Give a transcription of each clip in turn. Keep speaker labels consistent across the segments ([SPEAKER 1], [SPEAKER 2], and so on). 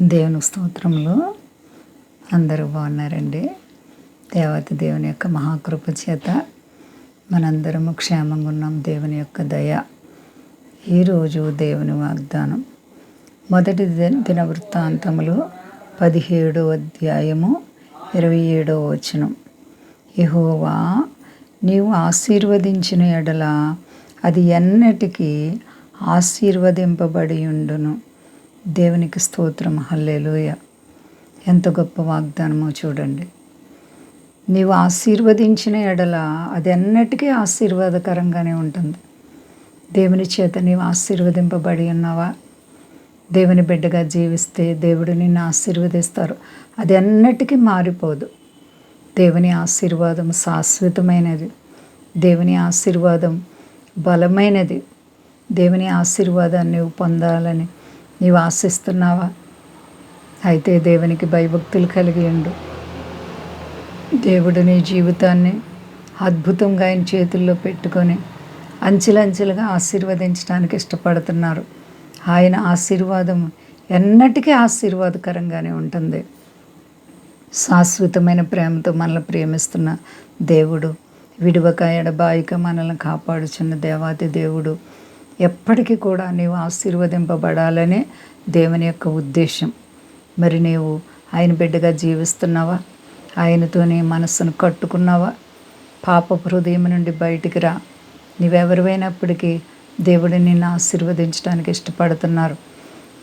[SPEAKER 1] దేవుని స్తోత్రంలో అందరూ బాగున్నారండి. దేవత దేవుని యొక్క మహాకృప చేత మనందరము క్షేమంగా ఉన్నాం. దేవుని యొక్క దయ ఈరోజు దేవుని వాగ్దానం. మొదటి దిన- వృత్తాంతములు పదిహేడో అధ్యాయము ఇరవై ఏడో వచనం. యెహోవా నీవు ఆశీర్వదించిన ఎడల అది ఎన్నటికీ ఆశీర్వదింపబడి ఉండును. దేవునికి స్తోత్రం. హల్లేలోయ. ఎంత గొప్ప వాగ్దానమో చూడండి. నీవు ఆశీర్వదించిన ఎడల అది అన్నిటికీ ఆశీర్వాదకరంగానే ఉంటుంది. దేవుని చేత నీవు ఆశీర్వదింపబడి ఉన్నావా? దేవుని బిడ్డగా జీవిస్తే దేవుడు నిన్ను ఆశీర్వదిస్తారు. అది అన్నిటికీ మారిపోదు. దేవుని ఆశీర్వాదం శాశ్వతమైనది. దేవుని ఆశీర్వాదం బలమైనది. దేవుని ఆశీర్వాదాన్ని పొందాలని నీవు ఆశిస్తున్నావా? అయితే దేవునికి భయభక్తులు కలిగి ఉండు. దేవుడు నీ జీవితాన్ని అద్భుతంగా ఆయన చేతుల్లో పెట్టుకొని అంచెలంచెలుగా ఆశీర్వదించడానికి ఇష్టపడుతున్నారు. ఆయన ఆశీర్వాదం ఎన్నటికీ ఆశీర్వాదకరంగానే ఉంటుంది. శాశ్వతమైన ప్రేమతో మనల్ని ప్రేమిస్తున్న దేవుడు విడువక ఎడబాయిక మనల్ని కాపాడుచున్న దేవాది దేవుడు ఎప్పటికీ కూడా నీవు ఆశీర్వదింపబడాలనే దేవుని యొక్క ఉద్దేశం. మరి నీవు ఆయన బిడ్డగా జీవిస్తున్నావా? ఆయనతోనే మనస్సును కట్టుకున్నావా? పాప హృదయం నుండి బయటికి రా. నీవెవరివైనప్పటికీ దేవుడు నిన్ను ఆశీర్వదించడానికి ఇష్టపడుతున్నారు.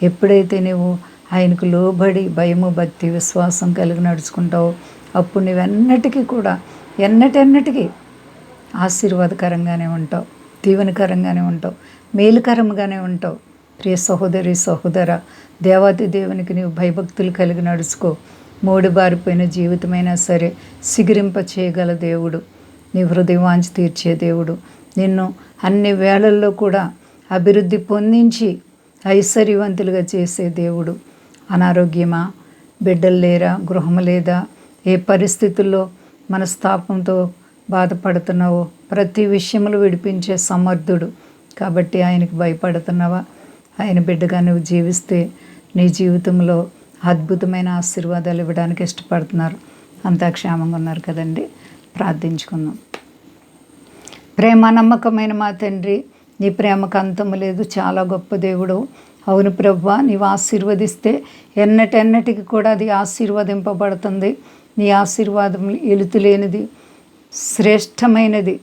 [SPEAKER 1] ఎప్పుడైతే నువ్వు ఆయనకు లోబడి భయము భక్తి విశ్వాసం కలిగి నడుచుకుంటావో అప్పుడు నువ్వెన్నటికీ కూడా ఎన్నటెన్నటికీ ఆశీర్వాదకరంగానే ఉంటావు. దీవెనకరంగానే ఉంటావు. మేలుకరంగానే ఉంటావు. ప్రియ సహోదరి సహోదర దేవాది దేవునికి నీవు భయభక్తులు కలిగి నడుచుకో. మూడు బారిపోయిన జీవితమైనా సరే సిగిరింప చేయగల దేవుడు. నీ హృదయవాంచి తీర్చే దేవుడు. నిన్ను అన్ని వేళల్లో కూడా అభివృద్ధి పొందించి ఐశ్వర్యవంతులుగా చేసే దేవుడు. అనారోగ్యమా? బిడ్డలు లేరా? గృహం లేదా? ఏ పరిస్థితుల్లో? మనస్తాపంతో బాధపడుతున్నావో. ప్రతి విషయంలో విడిపించే సమర్థుడు. కాబట్టి ఆయనకు భయపడుతున్నావా? ఆయన బిడ్డగా నువ్వు జీవిస్తే నీ జీవితంలో అద్భుతమైన ఆశీర్వాదాలు ఇవ్వడానికి ఇష్టపడుతున్నారు. అంతా క్షేమంగా ఉన్నారు కదండి. ప్రార్థించుకుందాం. ప్రేమ నమ్మకమైన మా తండ్రి నీ ప్రేమకు అంతము లేదు. చాలా గొప్ప దేవుడు. అవును ప్రభు నీవు ఆశీర్వదిస్తే ఎన్నటెన్నటికి కూడా అది ఆశీర్వదింపబడుతుంది. నీ ఆశీర్వాదం ఎలుతులేనిది. శ్రేష్టమైనది.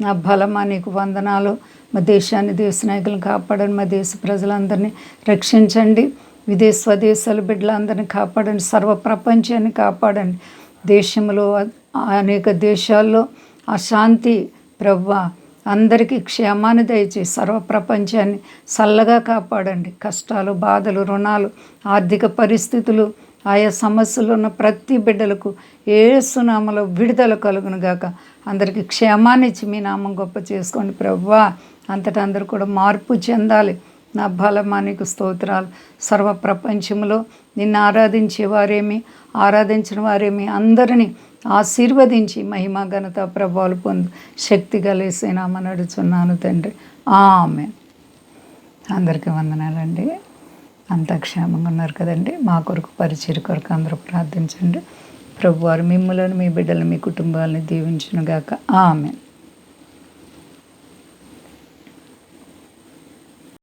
[SPEAKER 1] నా బలమా నీకు వందనాలు. మా దేశాన్ని దేశ నాయకులను కాపాడండి. మా దేశ ప్రజలందరినీ రక్షించండి. విదేశ స్వదేశాల బిడ్డలందరినీ కాపాడండి. సర్వ ప్రపంచాన్ని కాపాడండి. దేశంలో అనేక దేశాల్లో అశాంతి ప్రవ్వ అందరికీ క్షేమాన్ని దయచేసి సర్వ ప్రపంచాన్ని చల్లగా కాపాడండి. కష్టాలు బాధలు రుణాలు ఆర్థిక పరిస్థితులు ఆయా సమస్యలు ఉన్న ప్రతి బిడ్డలకు ఏసునామలో విడుదల కలుగును గాక. అందరికీ క్షేమాన్నిచ్చి మీ నామం గొప్ప చేసుకోండి ప్రవ్వా. అంతటా అందరూ కూడా మార్పు చెందాలి. నా బలమానికి స్తోత్రాలు. సర్వ ప్రపంచంలో నిన్ను ఆరాధించే వారేమి ఆరాధించిన వారేమి అందరినీ ఆశీర్వదించి మహిమ ఘనత ప్రభావాలు పొందు. శక్తి కలిసేనామని అడుచున్నాను తండ్రి. ఆమె అందరికీ వందనాలండి. అంతా క్షేమంగా ఉన్నారు కదండి. మా కొరకు పరిచయ కొరకు అందరూ ప్రార్థించండి. ప్రభువారు మిమ్మల్ని మీ బిడ్డలు మీ కుటుంబాలని దీవించునుగాక. ఆమె